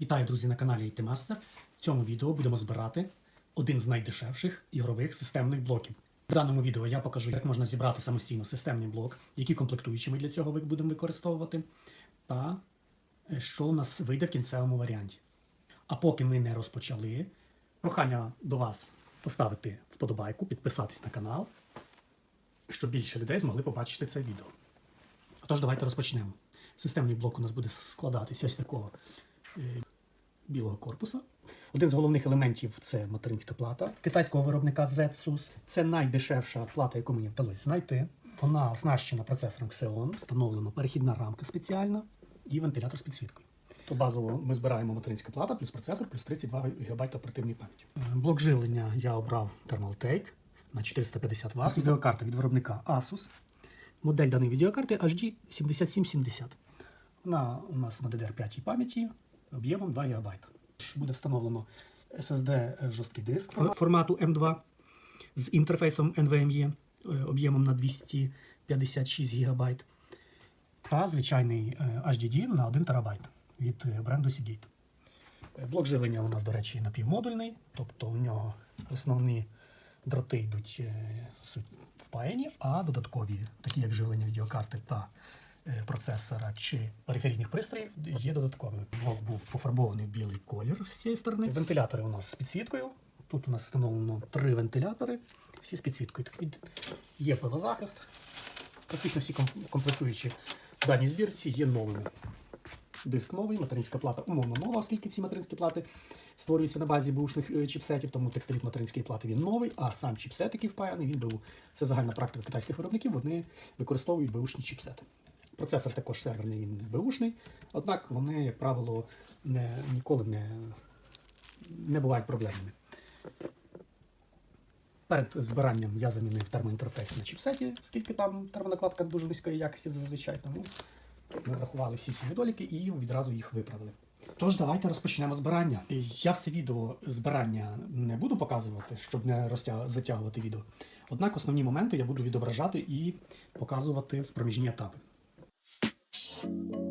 Вітаю, друзі, на каналі IT Master. В цьому відео будемо збирати один з найдешевших ігрових системних блоків. В даному відео я покажу, як можна зібрати самостійно системний блок, які комплектуючі ми для цього будемо використовувати, та е, що у нас вийде в кінцевому варіанті. А поки ми не розпочали, прохання до вас поставити вподобайку, підписатись на канал, щоб більше людей змогли побачити це відео. Отож, давайте розпочнемо. Системний блок у нас буде складатися ось такого білого корпуса. Один з головних елементів це материнська плата китайського виробника ZSUS. Це найдешевша плата, яку мені вдалося знайти. Вона оснащена процесором Xeon, встановлена перехідна рамка спеціальна і вентилятор з підсвіткою. То базово ми збираємо материнська плата, плюс процесор, плюс 32 ГБ оперативної пам'яті. Е, Блок живлення я обрав Thermaltake на 450 Вт. Відеокарта від виробника Asus. Модель даної відеокарти HD 7770. Вона у нас на DDR5 пам'яті об'ємом 2 ГБ. Буде встановлено SSD жорсткий диск формату M2 з інтерфейсом NVMe е, об'ємом на 256 ГБ та звичайний е, HDD на 1 ТБ від е, бренду Seagate. Е, Блок живлення у нас, до речі, напівмодульний, тобто у нього основні дроти йдуть е, впаяні, а додаткові, такі як живлення відеокарти та е, процесора чи периферійних пристроїв, є додатковими. Блок був пофарбований в білий колір з цієї сторони. Вентилятори у нас з підсвіткою. Тут у нас встановлено три вентилятори, всі з підсвіткою. Є пилозахист. Практично всі комплектуючі в даній збірці є новими. Диск новий, материнська плата умовно нова, оскільки ці материнські плати створюються на базі бушних е, чіпсетів, тому текстиліт материнської плати він новий, а сам чіпсет, який впаяний, він БУ. Це загальна практика китайських виробників, вони використовують бушні чіпсети. Процесор також серверний, він бушний, однак вони, як правило, не, ніколи не, не бувають проблемними. Перед збиранням я замінив термоінтерфейс на чіпсеті, оскільки там термонакладка дуже низької якості зазвичай, тому ми врахували всі ці недоліки і відразу їх виправили. Тож давайте розпочнемо збирання. Я все відео збирання не буду показувати, щоб не розтя... затягувати відео. Однак основні моменти я буду відображати і показувати в проміжні етапи. Thank you.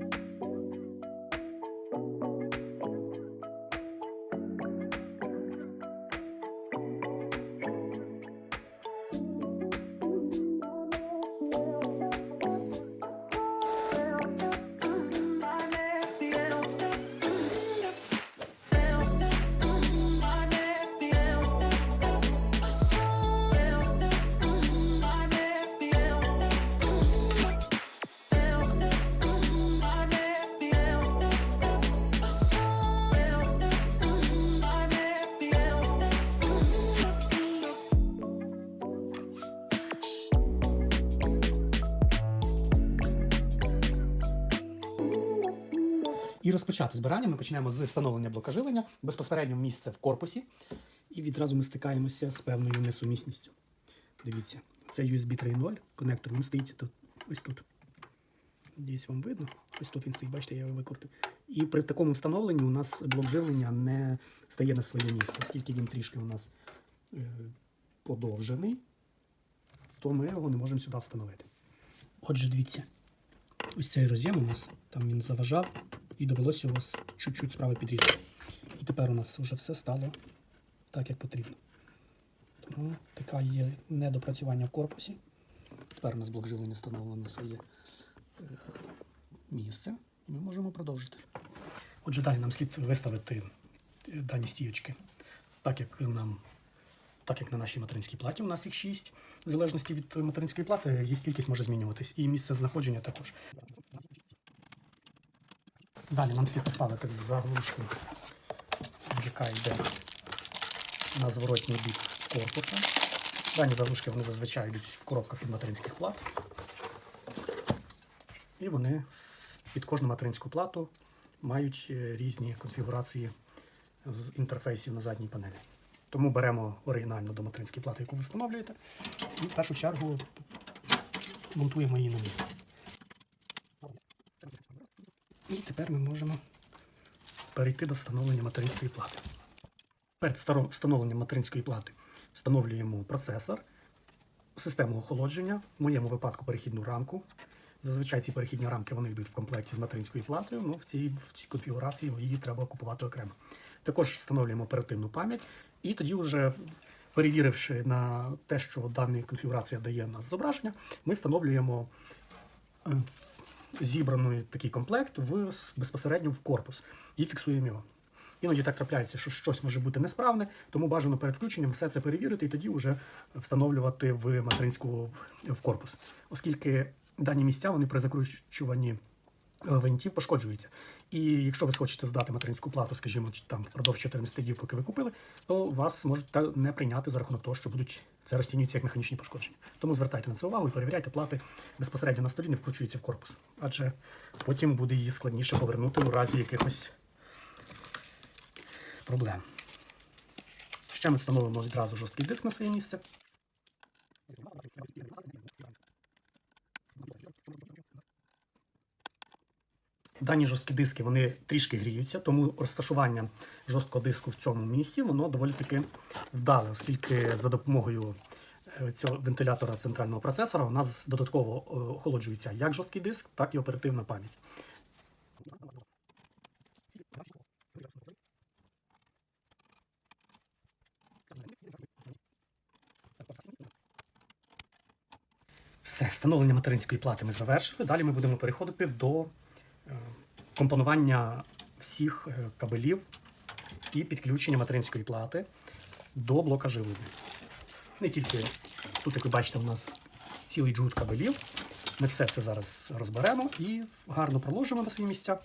І розпочати збирання ми почнемо з встановлення блока живлення безпосередньо місце в корпусі. І відразу ми стикаємося з певною несумісністю. Дивіться, це USB 3.0, конектор він стоїть тут, ось тут. Десь вам видно. Ось тут він стоїть, бачите, я його викрутив. І при такому встановленні у нас блок живлення не стає на своє місце, оскільки він трішки у нас е, подовжений, то ми його не можемо сюди встановити. Отже, дивіться, ось цей роз'єм у нас, там він заважав, і довелося його чуть-чуть справа підрізати. І тепер у нас вже все стало так, як потрібно. Тому така є недопрацювання в корпусі. Тепер у нас блок живлення встановлено на своє е, місце. Ми можемо продовжити. Отже, далі нам слід виставити е, дані стійочки, так як нам. Так як на нашій материнській платі у нас їх 6, в залежності від материнської плати, їх кількість може змінюватись. І місце знаходження також. Далі нам слід поставити заглушку, яка йде на зворотній бік корпуса. Дані заглушки вони зазвичай йдуть в коробках від материнських плат. І вони під кожну материнську плату мають е, різні конфігурації з інтерфейсів на задній панелі. Тому беремо оригінальну до материнської плати, яку ви встановлюєте, і в першу чергу монтуємо її на місце. І тепер ми можемо перейти до встановлення материнської плати. Перед встановленням материнської плати встановлюємо процесор, систему охолодження, в моєму випадку перехідну рамку, Зазвичай ці перехідні рамки вони йдуть в комплекті з материнською платою, ну в цій, в цій конфігурації її треба купувати окремо. Також встановлюємо оперативну пам'ять, і тоді, вже перевіривши на те, що дана конфігурація дає нас зображення, ми встановлюємо е, зібраний такий комплект в, безпосередньо в корпус і фіксуємо його. Іноді так трапляється, що щось може бути несправне, тому бажано перед включенням все це перевірити і тоді вже встановлювати в материнську в корпус. Оскільки дані місця вони при закручуванні е, винтів пошкоджуються. І якщо ви хочете здати материнську плату, скажімо, там впродовж 14 днів, поки ви купили, то вас можуть не прийняти за рахунок того, що будуть це розцінюється як механічні пошкодження. Тому звертайте на це увагу і перевіряйте плати безпосередньо на столі, не вкручується в корпус, адже потім буде її складніше повернути у разі якихось проблем. Ще ми встановимо відразу жорсткий диск на своє місце. Дані жорсткі диски вони трішки гріються, тому розташування жорсткого диску в цьому місці воно доволі таки вдале, оскільки за допомогою е, цього вентилятора центрального процесора у нас додатково е, охолоджується як жорсткий диск, так і оперативна пам'ять. Все, встановлення материнської плати ми завершили. Далі ми будемо переходити до компонування всіх е, кабелів і підключення материнської плати до блока живлення. Не тільки тут, як ви бачите, у нас цілий джут кабелів. Ми все це зараз розберемо і гарно проложимо на свої місця.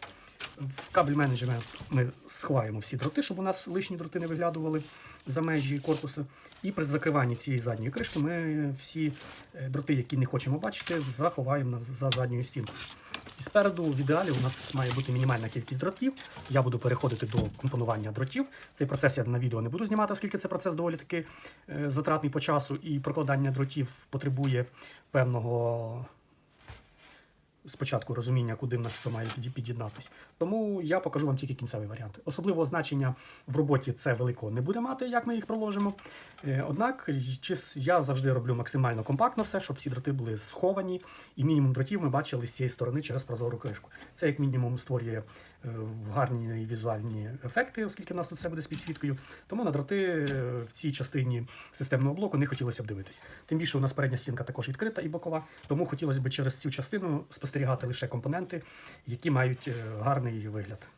В кабель менеджмент ми сховаємо всі дроти, щоб у нас лишні дроти не виглядували за межі корпусу. І при закриванні цієї задньої кришки ми всі е, дроти, які не хочемо бачити, заховаємо за задньою стінкою. І спереду в ідеалі у нас має бути мінімальна кількість дротів. Я буду переходити до компонування дротів. Цей процес я на відео не буду знімати, оскільки це процес доволі таки е, затратний по часу, і прокладання дротів потребує певного спочатку розуміння, куди в нас що має під'єднатись. Тому я покажу вам тільки кінцевий варіант. Особливого значення в роботі це великого не буде мати, як ми їх проложимо. Е, Однак я завжди роблю максимально компактно все, щоб всі дроти були сховані, і мінімум дротів ми бачили з цієї сторони через прозору кришку. Це як мінімум створює е, гарні візуальні ефекти, оскільки в нас тут все буде з підсвіткою. Тому на дроти е, в цій частині системного блоку не хотілося б дивитись. Тим більше у нас передня стінка також відкрита і бокова, тому хотілося б через цю частину спостерігати лише компоненти, які мають е, гарний вигляд.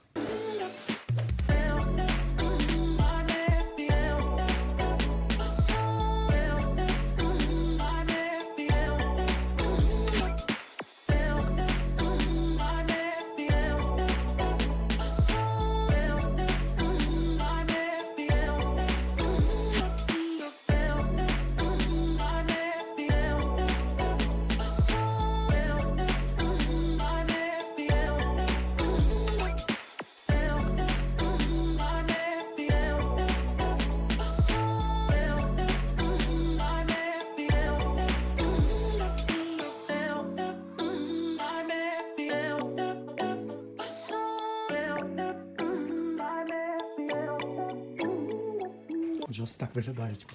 Отже, ось так виглядають.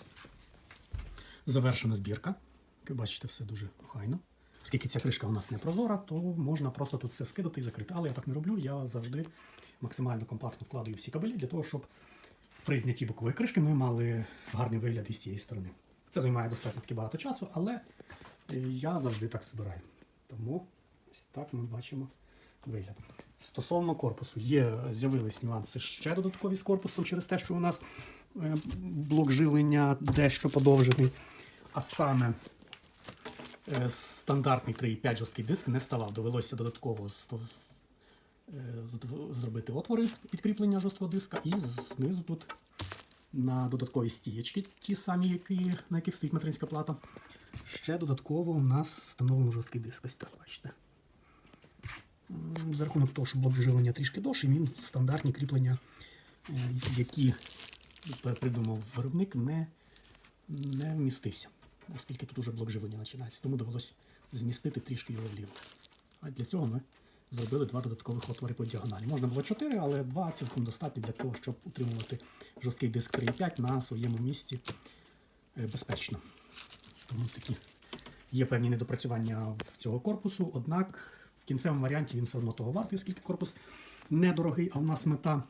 Завершена збірка. Ви бачите, все дуже охайно. Оскільки ця кришка у нас не прозора, то можна просто тут все скидати і закрити. Але я так не роблю. Я завжди максимально компактно вкладаю всі кабелі для того, щоб при знятті бокової кришки ми мали гарний вигляд із цієї сторони. Це займає достатньо таки багато часу, але е, я завжди так збираю. Тому ось так ми бачимо вигляд. Стосовно корпусу, є з'явились нюанси ще додаткові з корпусом через те, що у нас блок живлення дещо подовжений. А саме е, стандартний 3,5 жорсткий диск не ставав. Довелося додатково е, зробити отвори підкріплення жорсткого диска і знизу тут на додаткові стієчки, ті самі, які, на яких стоїть материнська плата. Ще додатково у нас встановлено жорсткий диск. Ось так бачите. За рахунок того, що блок живлення трішки довший, він стандартні кріплення, е, які придумав виробник, не, не вмістився, оскільки тут уже блок живлення починається. Тому довелося змістити трішки його вліво. А для цього ми зробили два додаткових отвори по діагоналі. Можна було 4, але два цілком достатньо для того, щоб утримувати жорсткий диск 3.5 на своєму місці е, безпечно. Тому такі Є певні недопрацювання цього корпусу, однак в кінцевому варіанті він все одно того вартий, оскільки корпус недорогий, а в нас мета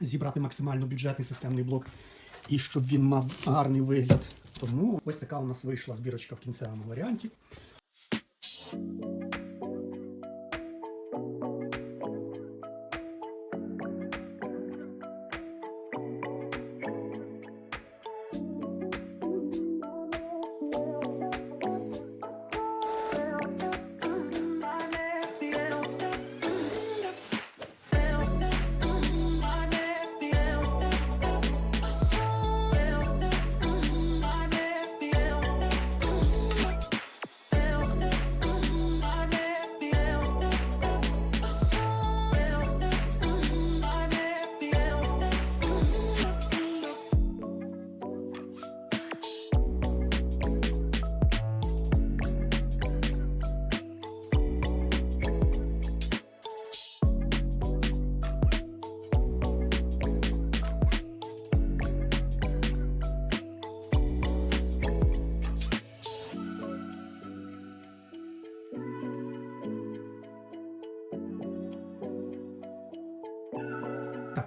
зібрати максимально бюджетний системний блок і щоб він мав гарний вигляд. Тому ось така у нас вийшла збірочка в кінцевому варіанті.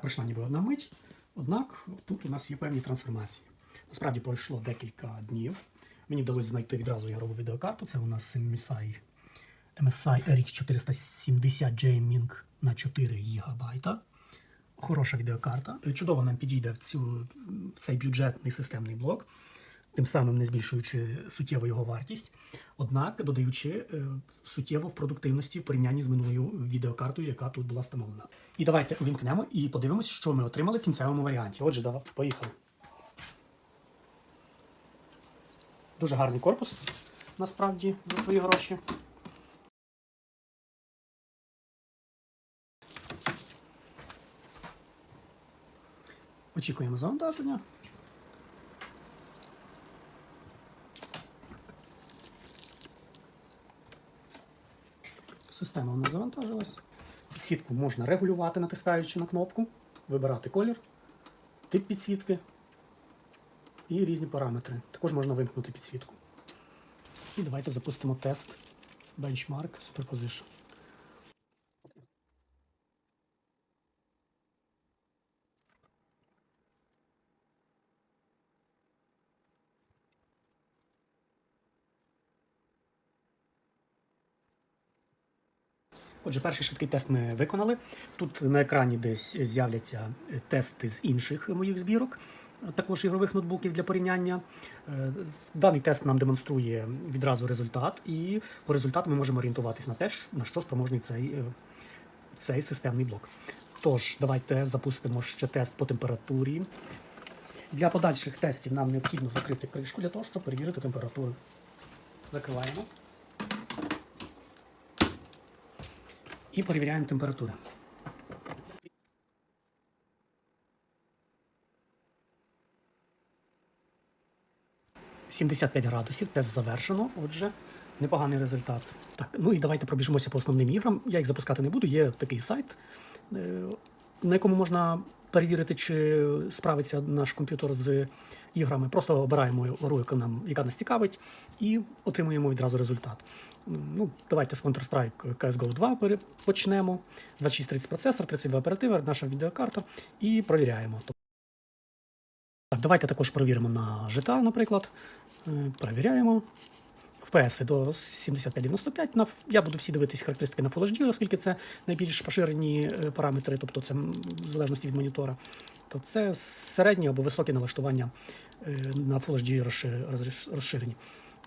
Пройшла ніби одна мить. Однак тут у нас є певні трансформації. Насправді пройшло декілька днів. Мені вдалося знайти відразу ігрову відеокарту. Це у нас MSI, MSI RX 470 Gaming на 4 ГБ. Хороша відеокарта. Чудово нам підійде в, цю, в цей бюджетний системний блок, тим самим не збільшуючи суттєво його вартість, однак додаючи е, суттєво в продуктивності в порівнянні з минулою відеокартою, яка тут була встановлена. І давайте увімкнемо і подивимося, що ми отримали в кінцевому варіанті. Отже, давай, поїхали. Дуже гарний корпус, насправді, за свої гроші. Очікуємо завантаження. Система у нас завантажилась. Підсвітку можна регулювати, натискаючи на кнопку, вибирати колір, тип підсвітки і різні параметри. Також можна вимкнути підсвітку. І давайте запустимо тест Benchmark Superposition. Отже, перший швидкий тест ми виконали. Тут на екрані десь з'являться е, тести з інших моїх збірок, також ігрових ноутбуків для порівняння. Е, Даний тест нам демонструє відразу результат, і по результату ми можемо орієнтуватись на те, на що спроможний цей, е, цей системний блок. Тож, давайте запустимо ще тест по температурі. Для подальших тестів нам необхідно закрити кришку для того, щоб перевірити температуру. Закриваємо. І перевіряємо температуру. «75 градусів, тест завершено. Отже, непоганий результат. Так, ну і давайте пробіжимося по основним іграм. Я їх запускати не буду. Є такий сайт, е, на якому можна перевірити, чи справиться наш комп'ютер з іграми. Просто обираємо гру, нам яка нас цікавить, і отримуємо відразу результат. Ну, давайте з Counter-Strike CSGO 2 почнемо. 2630 процесор, 32 оператива, наша відеокарта, і провіряємо. Так, давайте також перевіримо на GTA, наприклад. Е, Перевіряємо. FPS до 75-95. Я буду всі дивитись характеристики на Full HD, оскільки це найбільш поширені е, параметри, тобто це в залежності від монітора. То це середні або високі налаштування е, на Full HD розши- розширені.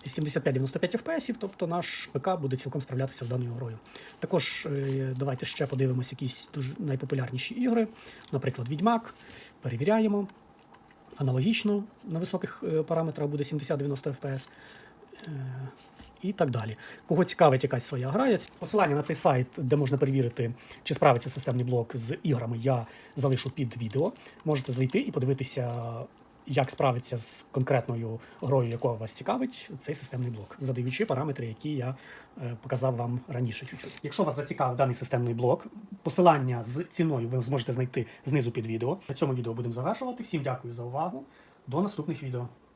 75-95 FPS, тобто наш ПК буде цілком справлятися з даною грою. Також е, давайте ще подивимось якісь дуже найпопулярніші ігри, наприклад, Відьмак. Перевіряємо. Аналогічно на високих е, параметрах буде 70-90 FPS. Е, І так далі. Кого цікавить якась своя гра, посилання на цей сайт, де можна перевірити, чи справиться системний блок з іграми, я залишу під відео. Можете зайти і подивитися, як справиться з конкретною грою, яка вас цікавить, цей системний блок, задаючи параметри, які я е, показав вам раніше. Чуть-чуть. Якщо вас зацікавив даний системний блок, посилання з ціною ви зможете знайти знизу під відео. На цьому відео будемо завершувати. Всім дякую за увагу. До наступних відео.